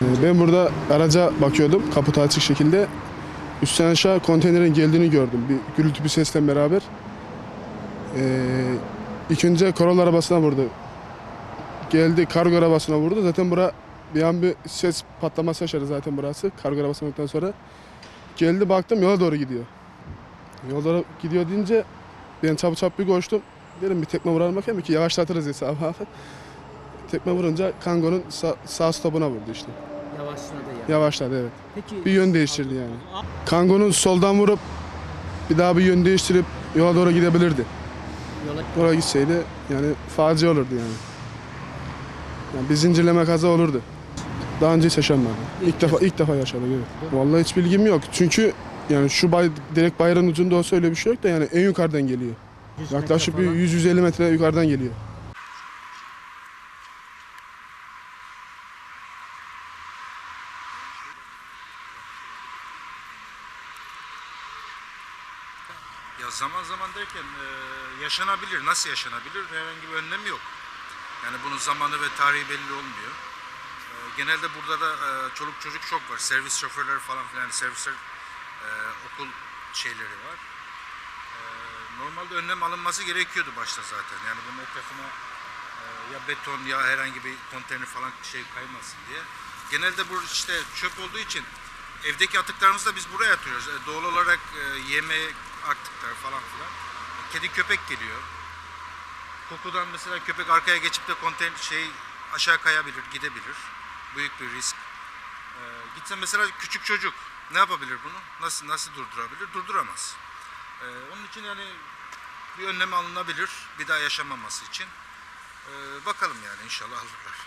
Ben burada araca bakıyordum kaputu açık şekilde. Üstten aşağı konteynerin geldiğini gördüm. Bir gürültü bir sesle beraber. Ee, ilk önce Corolla arabasına vurdu. Geldi kargo arabasına vurdu. Zaten bura bir an bir ses patlaması yaşadı zaten burası. Kargo arabasına vurduktan sonra. Geldi baktım yola doğru gidiyor. Yola doğru gidiyor deyince ben çabuk çabuk bir koştum. Dedim bir tekme vuralım bakayım ki yavaşlatırız hesabı. Tekme vurunca Kango'nun sağ, sağ stopuna vurdu işte. Yavaşladı yani. Yavaşladı evet. Peki Bir yön değiştirdi yani. Kango'nun soldan vurup bir daha bir yön değiştirip yola doğru gidebilirdi. yola Oraya gitseydi yani facia olurdu yani. yani bir zincirleme kaza olurdu. Daha önce hiç yaşanmadı. İlk defa ilk defa yaşadık evet. Vallahi hiç bilgim yok. Çünkü yani şu bay, direkt bayrağın ucunda olsa öyle bir şey yok da yani en yukarıdan geliyor. 100 Yaklaşık bir falan. 100-150 metre yukarıdan geliyor. Ya zaman zaman derken e, yaşanabilir. Nasıl yaşanabilir? Herhangi bir önlem yok. Yani bunun zamanı ve tarihi belli olmuyor. E, genelde burada da e, çoluk çocuk çok var. Servis şoförleri falan filan servisler e, okul şeyleri var. E, normalde önlem alınması gerekiyordu başta zaten. Yani bunun etrafına e, ya beton ya herhangi bir konteyner falan şey kaymasın diye. Genelde bu işte çöp olduğu için evdeki atıklarımızı da biz buraya atıyoruz. E, doğal olarak e, yemek atıklar falan filan. Kedi köpek geliyor. Kokudan mesela köpek arkaya geçip de konteyner şey aşağı kayabilir, gidebilir. Büyük bir risk. E, gitse mesela küçük çocuk ne yapabilir bunu? Nasıl nasıl durdurabilir? Durduramaz. E, onun için yani bir önlem alınabilir bir daha yaşamaması için. E, bakalım yani inşallah alırlar.